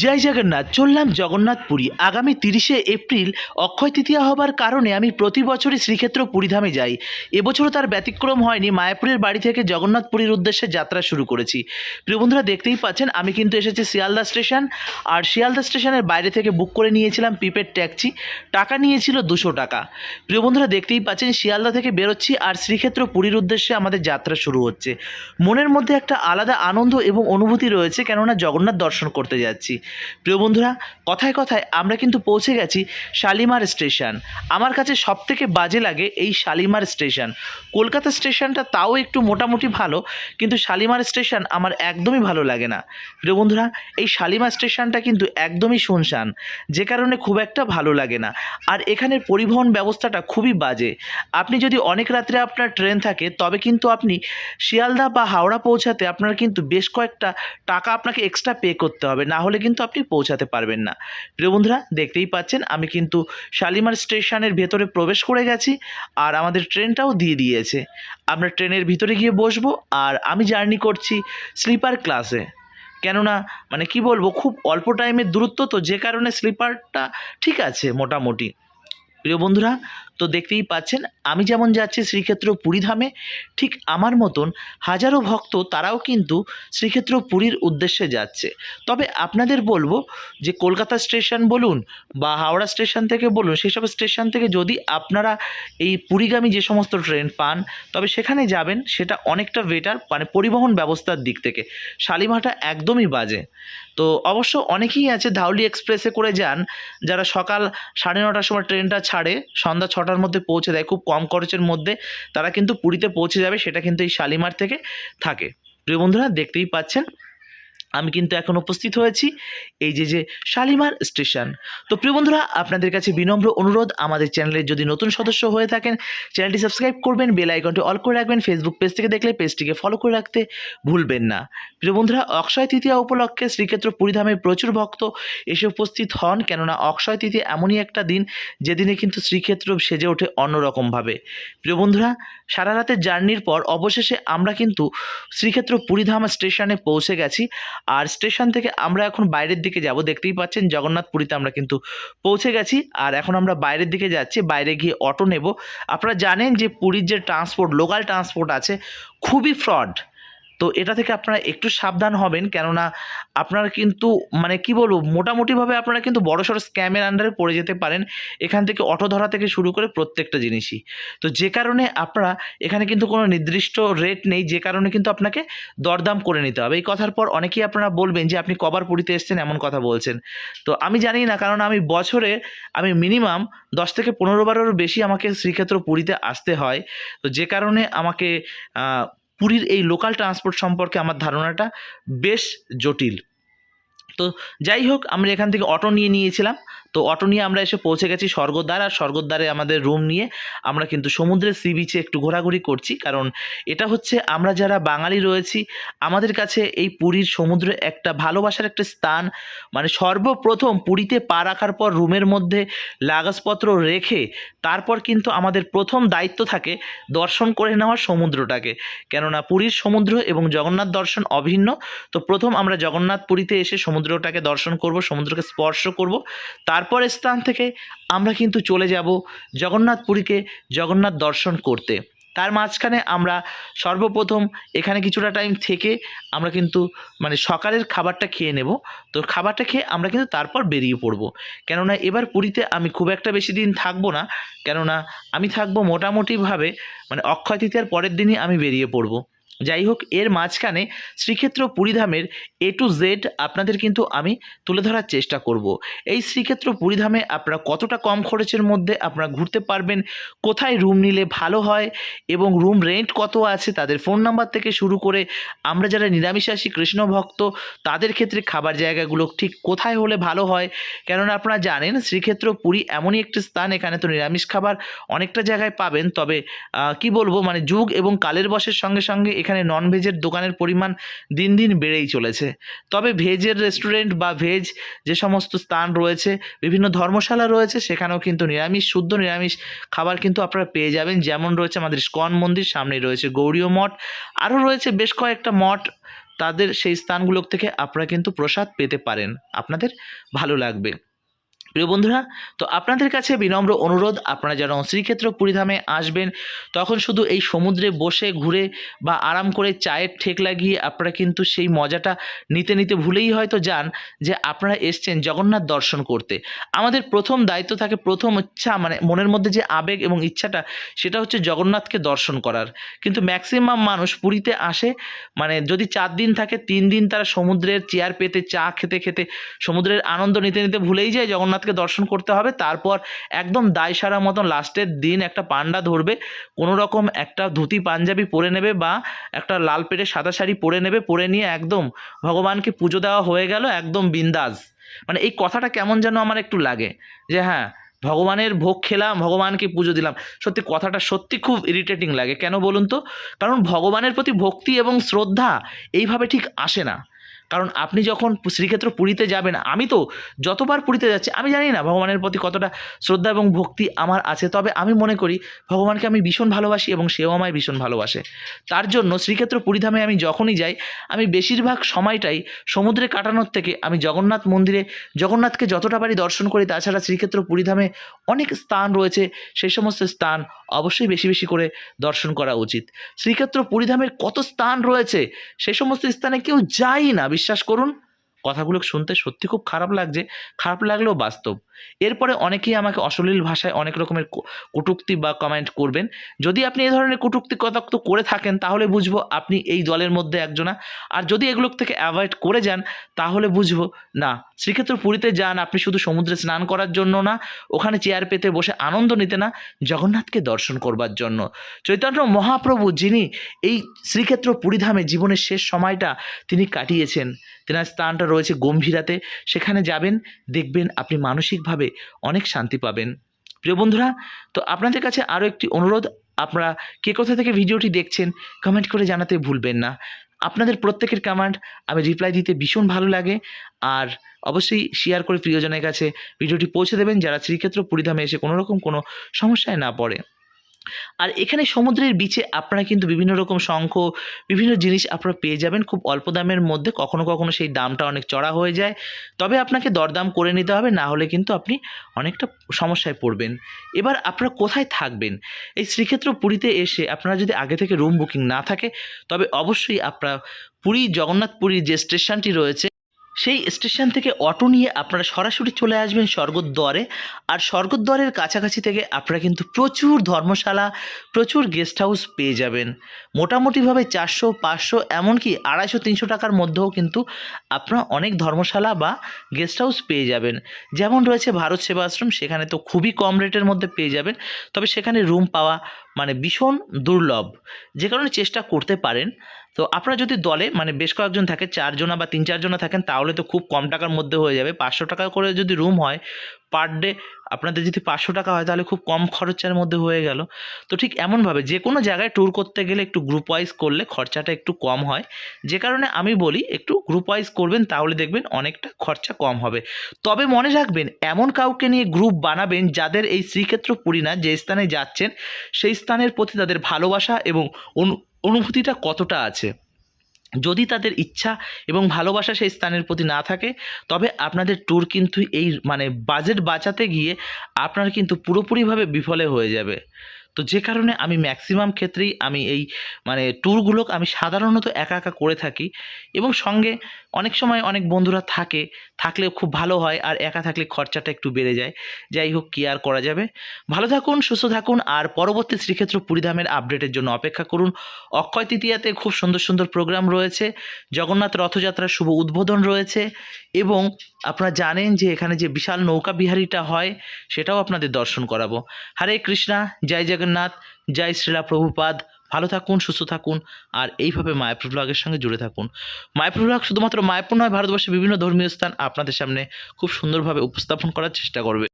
জয় জগন্নাথ, চললাম জগন্নাথপুরী। আগামী তিরিশে এপ্রিল অক্ষয় তৃতীয়া হবার কারণে আমি প্রতি বছরই শ্রীক্ষেত্র পুরীধামে যাই। এবছরও তার ব্যতিক্রম হয়নি, মায়াপুরের বাড়ি থেকে জগন্নাথপুরীর উদ্দেশ্যে যাত্রা শুরু করেছি। প্রিয় বন্ধুরা, দেখতেই পাচ্ছেন, আমি কিন্তু এসেছি শিয়ালদা স্টেশন, আর শিয়ালদা স্টেশনের বাইরে থেকে বুক করে নিয়েছিলাম প্রিপেড ট্যাক্সি। টাকা নিয়েছিল দুশো টাকা। প্রিয় বন্ধুরা, দেখতেই পাচ্ছেন, শিয়ালদা থেকে বেরোচ্ছি, আর শ্রীক্ষেত্র পুরীর উদ্দেশ্যে আমাদের যাত্রা শুরু হচ্ছে। মনের মধ্যে একটা আলাদা আনন্দ এবং অনুভূতি রয়েছে, কেননা জগন্নাথ দর্শন করতে যাচ্ছি। প্রিয় বন্ধুরা, কথায় কথায় আমরা কিন্তু পৌঁছে গেছি শালিমার স্টেশন। আমার কাছে সবথেকে বাজে লাগে এই শালিমার স্টেশন। কলকাতা স্টেশনটা তাও একটু মোটামুটি ভালো, কিন্তু শালিমার স্টেশন আমার একদমই ভালো লাগে না। প্রিয় বন্ধুরা, এই শালিমার স্টেশনটা কিন্তু একদমই শুনশান, যে কারণে খুব একটা ভালো লাগে না। আর এখানের পরিবহন ব্যবস্থাটা খুবই বাজে। আপনি যদি অনেক রাত্রে আপনার ট্রেন থাকে, তবে কিন্তু আপনি শিয়ালদা বা হাওড়া পৌঁছাতে আপনার কিন্তু বেশ কয়েকটা টাকা আপনাকে এক্সট্রা পে করতে হবে। না হলে কিন্তু আপনি পৌঁছাতে পারবেন না। প্রিয় বন্ধুরা, দেখতেই পাচ্ছেন, আমি কিন্তু শালিমার স্টেশনের ভেতরে প্রবেশ করে গেছি আর আমাদের ট্রেনটাও দিয়ে দিয়েছে। আমরা ট্রেনের ভিতরে গিয়ে বসবো আর আমি জার্নি করছি স্লিপার ক্লাসে। কেননা মানে কি বলব, খুব অল্প টাইমের দূরত্ব তো, যে কারণে স্লিপারটা ঠিক আছে মোটামুটি। প্রিয় বন্ধুরা তো দেখতেই পাচ্ছেন, আমি যেমন যাচ্ছি শ্রীক্ষেত্র পুরীধামে, ঠিক আমার মতন হাজারো ভক্ত তারাও কিন্তু শ্রীক্ষেত্র পুরীর উদ্দেশ্যে যাচ্ছে। তবে আপনাদের বলব যে কলকাতা স্টেশন বলুন বা হাওড়া স্টেশন থেকে বলুন সেসব স্টেশন থেকে যদি আপনারা এই পুরীগামী যে সমস্ত ট্রেন পান, তবে সেখানে যাবেন, সেটা অনেকটা বেটার মানে পরিবহন ব্যবস্থার দিক থেকে। শালিমাটা একদমই বাজে। তো অবশ্য অনেকেই আছে, ধাউলি এক্সপ্রেসে করে যান, যারা সকাল সাড়ে নটার সময় ট্রেনটা ছাড়ে, সন্ধ্যা ছটার মধ্যে পৌঁছে দেয়। খুব কম খরচের মধ্যে তারা কিন্তু পুরীতে পৌঁছে যাবে, সেটা কিন্তু এই শালিমার থেকে থাকে। প্রিয় বন্ধুরা, দেখতেই পাচ্ছেন আমি কিন্তু এখন উপস্থিত হয়েছি এই যে যে শালিমার স্টেশন। তো প্রিয় বন্ধুরা, আপনাদের কাছে বিনম্র অনুরোধ, আমাদের চ্যানেলের যদি নতুন সদস্য হয়ে থাকেন, চ্যানেলটি সাবস্ক্রাইব করবেন, বেল আইকনটি অল করে রাখবেন ফেসবুক পেজ থেকে দেখলে পেজটিকে ফলো করে রাখতে ভুলবেন না। প্রিয় বন্ধুরা, অক্ষয় তৃতীয়া উপলক্ষে শ্রীক্ষেত্র পুরীধামে প্রচুর ভক্ত এসে উপস্থিত হন, কেননা অক্ষয় তৃতীয়া এমনই একটা দিন যেদিনে কিন্তু শ্রীক্ষেত্র সেজে ওঠে অন্যরকমভাবে। প্রিয় বন্ধুরা, সারা রাতের জার্নির পর অবশেষে আমরা কিন্তু শ্রীক্ষেত্র পুরীধাম স্টেশনে পৌঁছে গেছি। আর স্টেশন থেকে আমরা এখন বাইরের দিকে যাব। দেখতেই পাচ্ছেন জগন্নাথপুরীতে আমরা কিন্তু পৌঁছে গেছি। আর এখন আমরা বাইরের দিকে যাচ্ছি, বাইরে গিয়ে অটো নেব। আপনারা জানেন যে পুরীর যে ট্রান্সপোর্ট লোকাল ট্রান্সপোর্ট আছে, খুবই ফ্রড তো এটা থেকে আপনারা একটু সাবধান হবেন। কেননা আপনারা কিন্তু মানে কি বলব, মোটামুটিভাবে আপনারা কিন্তু বড় সড়ো স্ক্যামের আন্ডারে পড়ে যেতে পারেন। এখান থেকে অটো ধরা থেকে শুরু করে প্রত্যেকটা জিনিসই। তো যে কারণে আপনারা এখানে কিন্তু কোনো নির্দিষ্ট রেট নেই, যে কারণে কিন্তু আপনাকে দরদাম করে নিতে হবে। এই কথার পর অনেকেই আপনারা বলবেন যে, আপনি কবার পুরীতে এসেছেন? এমন কথা বলছেন। তো আমি জানি না, কারণ আমি বছরে, আমি মিনিমাম দশ থেকে পনেরো বারেরও বেশি আমাকে শ্রীক্ষেত্র পুরীতে আসতে হয়। তো যে কারণে আমাকে পুরীর এই লোকাল ট্রান্সপোর্ট সম্পর্কে আমার ধারণাটা বেশ জটিল। তো যাই হোক, আমরা এখান থেকে অটো নিয়ে নিয়েছিলাম। তো অটো নিয়ে আমরা এসে পৌঁছে গেছি স্বর্গদ্বার, আর স্বর্গদ্বারে আমাদের রুম নিয়ে আমরা কিন্তু সমুদ্রের সি বিচে একটু ঘোরাঘুরি করছি। কারণ এটা হচ্ছে আমরা যারা বাঙালি রয়েছি, আমাদের কাছে এই পুরীর সমুদ্র একটা ভালোবাসার একটা স্থান। মানে সর্বপ্রথম পুরীতে পা রাখার পর রুমের মধ্যে লাগজপত্র রেখে তারপর কিন্তু আমাদের প্রথম দায়িত্ব থাকে দর্শন করে নেওয়ার সমুদ্রটাকে। কেননা পুরীর সমুদ্র এবং জগন্নাথ দর্শন অভিন্ন। তো প্রথম আমরা জগন্নাথ পুরীতে এসে সমুদ্রটাকে দর্শন করব, সমুদ্রকে স্পর্শ করব। তারপর স্থান থেকে আমরা কিন্তু চলে যাব জগন্নাথ পুরীকে জগন্নাথ দর্শন করতে। তার মাঝখানে আমরা সর্বপ্রথম এখানে কিছুটা টাইম থেকে আমরা কিন্তু মানে সকালের খাবারটা খেয়ে নেব। তো খাবারটা খেয়ে আমরা কিন্তু তারপর বেরিয়ে পড়ব। কেননা এবার পুরীতে আমি খুব একটা বেশি দিন থাকব না। কেননা আমি থাকব মোটামুটিভাবে মানে অক্ষয় তৃতীয়ার পরের দিনই আমি বেরিয়ে পড়ব। যাই হোক এর মাঝখানে শ্রীক্ষেত্র পুরীধামের এ টু জেড আপনাদের কিন্তু আমি তুলে ধরার চেষ্টা করব। এই শ্রীক্ষেত্র পুরীধামে আপনারা কতটা কম খরচের মধ্যে আপনারা ঘুরতে পারবেন, কোথায় রুম নিলে ভালো হয় এবং রুম রেন্ট কত আছে তাদের ফোন নাম্বার থেকে শুরু করে আমরা যারা নিরামিষাসী কৃষ্ণ ভক্ত, তাদের ক্ষেত্রে খাবার জায়গাগুলো ঠিক কোথায় হলে ভালো হয়? কেননা আপনারা জানেন শ্রীক্ষেত্র পুরী এমনই একটি স্থান, এখানে তো নিরামিষ খাবার অনেকটা জায়গায় পাবেন। তবে কি বলব? মানে যুগ এবং কালের বসের সঙ্গে সঙ্গে এখানে নন ভেজের দোকানের পরিমাণ দিন দিন বেড়েই চলেছে। তবে ভেজের রেস্টুরেন্ট বা ভেজ যে সমস্ত স্থান রয়েছে, বিভিন্ন ধর্মশালা রয়েছে, সেখানেও কিন্তু নিরামিষ, শুদ্ধ নিরামিষ খাবার কিন্তু আপনারা পেয়ে যাবেন। যেমন রয়েছে আমাদের স্কন মন্দির সামনে রয়েছে গৌরীয় মঠ। আরও রয়েছে বেশ কয়েকটা মঠ, তাদের সেই স্থানগুলো থেকে আপনারা কিন্তু প্রসাদ পেতে পারেন। আপনাদের ভালো লাগবে। প্রিয় বন্ধুরা, তো আপনাদের কাছে বিনম্র অনুরোধ, আপনারা যেন শ্রীক্ষেত্র পুরীধামে আসবেন, তখন শুধু এই সমুদ্রে বসে, ঘুরে বা আরাম করে চায়ের ঠেক লাগিয়ে আপনারা কিন্তু সেই মজাটা নিতে নিতে ভুলেই হয়তো যান যে আপনারা এসছেন জগন্নাথ দর্শন করতে। আমাদের প্রথম দায়িত্ব থাকে, প্রথম ইচ্ছা মানে মনের মধ্যে যে আবেগ এবং ইচ্ছাটা, সেটা হচ্ছে জগন্নাথকে দর্শন করার। কিন্তু ম্যাক্সিমাম মানুষ পুরীতে আসে মানে যদি চার দিন থাকে, তিন দিন তারা সমুদ্রের চেয়ার পেতে, চা খেতে খেতে সমুদ্রের আনন্দ নিতে নিতে ভুলেই যায় জগন্নাথকে দর্শন করতে হবে। তারপর একদম দায় সারা মতন লাস্টের দিন একটা পান্ডা ধরবে কোনো রকম একটা ধুতি, পাঞ্জাবি পরে নেবে বা একটা লাল পেটে সাদা শাড়ি পরে নেবে, পরে নিয়ে একদম ভগবানকে পুজো দেওয়া হয়ে গেল, একদম বিন্দাস। মানে এই কথাটা কেমন যেন আমার একটু লাগে, যে হ্যাঁ ভগবানের ভোগ খেলাম, ভগবানকে পুজো দিলাম। সত্যি কথাটা সত্যি খুব ইরিটেটিং লাগে। কেন বলুন তো? কারণ ভগবানের প্রতি ভক্তি এবং শ্রদ্ধা এইভাবে ঠিক আসে না। কারণ আপনি যখন শ্রীক্ষেত্র পুরীতে যাবেন, আমি তো যতবার পুরীতে যাচ্ছি, আমি জানি না ভগবানের প্রতি কতটা শ্রদ্ধা এবং ভক্তি আমার আছে, তবে আমি মনে করি ভগবানকে আমি ভীষণ ভালোবাসি এবং সেও আমায় ভীষণ ভালোবাসে। তার জন্য শ্রীক্ষেত্র পুরীধামে আমি যখনই যাই, আমি বেশিরভাগ সময়টাই সমুদ্রে কাটানোর থেকে আমি জগন্নাথ মন্দিরে, জগন্নাথকে যতটা পারি দর্শন করি, তাছাড়া শ্রীক্ষেত্র পুরীধামে অনেক স্থান রয়েছে, সেই সমস্ত স্থান অবশ্যই বেশি বেশি করে দর্শন করা উচিত। শ্রীক্ষেত্র পুরীধামের কত স্থান রয়েছে, সেই সমস্ত স্থানে কেউ যায় না বিশ্বাস করুন? কথাগুলো শুনতে সত্যি খুব খারাপ লাগছে। খারাপ লাগলেও বাস্তব। এরপরে অনেকেই আমাকে অশ্লীল ভাষায় অনেক রকমের কটূক্তি বা কমেন্ট করবেন। যদি আপনি এই ধরনের কটূক্তি কটাক্ত করে থাকেন, তাহলে বুঝব আপনি এই দলের মধ্যে একজনা। আর যদি এগুলো থেকে অ্যাভয়েড করে যান, তাহলে বুঝব না। শ্রীক্ষেত্র পুরীতে যান, আপনি শুধু সমুদ্রে স্নান করার জন্য না, ওখানে চেয়ার পেতে বসে আনন্দ নিতে না, জগন্নাথকে দর্শন করবার জন্য। চৈতন্য মহাপ্রভু যিনি এই শ্রীক্ষেত্র পুরীধামে জীবনের শেষ সময়টা তিনি কাটিয়েছেন, তেনার স্থানটা রয়েছে গম্ভীরাতে। সেখানে যাবেন, দেখবেন আপনি মানসিকভাবে অনেক শান্তি পাবেন। প্রিয় বন্ধুরা, তো আপনাদের কাছে আরও একটি অনুরোধ, আপনারা কে কোথা থেকে ভিডিওটি দেখছেন কমেন্ট করে জানাতে ভুলবেন না। আপনাদের প্রত্যেকের কমেন্ট আমি রিপ্লাই দিতে ভীষণ ভালো লাগে, আর অবশ্যই শেয়ার করে প্রিয়জনের কাছে ভিডিওটি পৌঁছে দেবেন, যারা শ্রীক্ষেত্র পুরীধামে এসে কোনো রকম কোনো সমস্যায় না পড়ে। আর এখানে সমুদ্রের বিচে আপনারা কিন্তু বিভিন্ন রকম শঙ্খ, বিভিন্ন জিনিস আপনারা পেয়ে যাবেন। খুব অল্প দামের মধ্যে কখনো কখনো সেই দামটা অনেক চড়া হয়ে যায়। তবে আপনাকে দরদাম করে নিতে হবে, না হলে কিন্তু আপনি অনেকটা সমস্যায় পড়বেন। এবার আপনারা কোথায় থাকবেন? এই শ্রীক্ষেত্র পুরীতে এসে আপনারা যদি আগে থেকে রুম বুকিং না থাকে, তবে অবশ্যই আপনারা পুরী জগন্নাথ পুরীর যে স্টেশনটি রয়েছে সেই স্টেশন থেকে অটো নিয়ে আপনারা সরাসরি চলে আসবেন স্বর্গদ্বারে। আর স্বর্গদ্বারের কাছাকাছি থেকে আপনারা কিন্তু প্রচুর ধর্মশালা, প্রচুর গেস্ট হাউস পেয়ে যাবেন। মোটামুটিভাবে চারশো, পাঁচশো, এমনকি আড়াইশো, তিনশো টাকার মধ্যেও কিন্তু আপনারা অনেক ধর্মশালা বা গেস্ট হাউস পেয়ে যাবেন। যেমন রয়েছে ভারত সেবা আশ্রম সেখানে তো খুবই কম রেটের মধ্যে পেয়ে যাবেন। তবে সেখানে রুম পাওয়া মানে ভীষণ দুর্লভ। যে কারণে চেষ্টা করতে পারেন। তো আপনারা যদি দলে মানে বেশ কয়েকজন থাকে, চারজনা বা তিন চারজনা থাকেন, তাহলে তো খুব কম টাকার মধ্যে হয়ে যাবে। পাঁচশো টাকা করে যদি রুম হয়, পার ডে আপনাদের যদি পাঁচশো টাকা হয়, তাহলে খুব কম খরচার মধ্যে হয়ে গেল। তো ঠিক এমনভাবে যে কোনো জায়গায় ট্যুর করতে গেলে একটু গ্রুপ ওয়াইজ করলে খরচাটা একটু কম হয়। যে কারণে আমি বলি, একটু গ্রুপ ওয়াইজ করবেন, তাহলে দেখবেন অনেকটা খরচা কম হবে। তবে মনে রাখবেন, এমন কাউকে নিয়ে গ্রুপ বানাবেন, যাদের এই শ্রীক্ষেত্র পুরী না যে স্থানে যাচ্ছেন, সেই স্থানের প্রতি তাদের ভালোবাসা এবং অনু অনুভূতিটা কতটা আছে? যদি তাদের ইচ্ছা এবং ভালোবাসা সেই স্থানের প্রতি না থাকে, তবে আপনাদের ট্যুর কিন্তু এই মানে বাজেট বাঁচাতে গিয়ে আপনার কিন্তু পুরোপুরিভাবে বিফলে হয়ে যাবে। তো যে কারণে আমি ম্যাক্সিমাম ক্ষেত্রেই আমি এই মানে ট্যুরগুলো আমি সাধারণত একা একা করে থাকি এবং সঙ্গে অনেক সময় অনেক বন্ধুরা থাকে থাকলে খুব ভালো হয় আর একা থাকলে খরচাটা একটু বেড়ে যায়। যাই হোক, কি আর করা যাবে? ভালো থাকুন, সুস্থ থাকুন আর পরবর্তী শ্রীক্ষেত্র পুরীধামের আপডেটের জন্য অপেক্ষা করুন। অক্ষয় তৃতীয়াতে খুব সুন্দর সুন্দর প্রোগ্রাম রয়েছে। জগন্নাথ রথযাত্রার শুভ উদ্বোধন রয়েছে এবং আপনারা জানেন যে এখানে যে বিশাল নৌকা বিহারিটা হয়, সেটাও আপনাদের দর্শন করাবো। হরে কৃষ্ণা, জয় জগন্নাথ। জয় শ্রীলা প্রভুপাদ। ভালো থাকুন, সুস্থ থাকুন আর এইভাবে মায়াপুর ব্লগের সঙ্গে জুড়ে থাকুন। মায়াপুর ব্লগ শুধুমাত্র মায়াপুর নয়, ভারতবর্ষের বিভিন্ন ধর্মীয় স্থান আপনাদের সামনে খুব সুন্দরভাবে উপস্থাপন করার চেষ্টা করবে।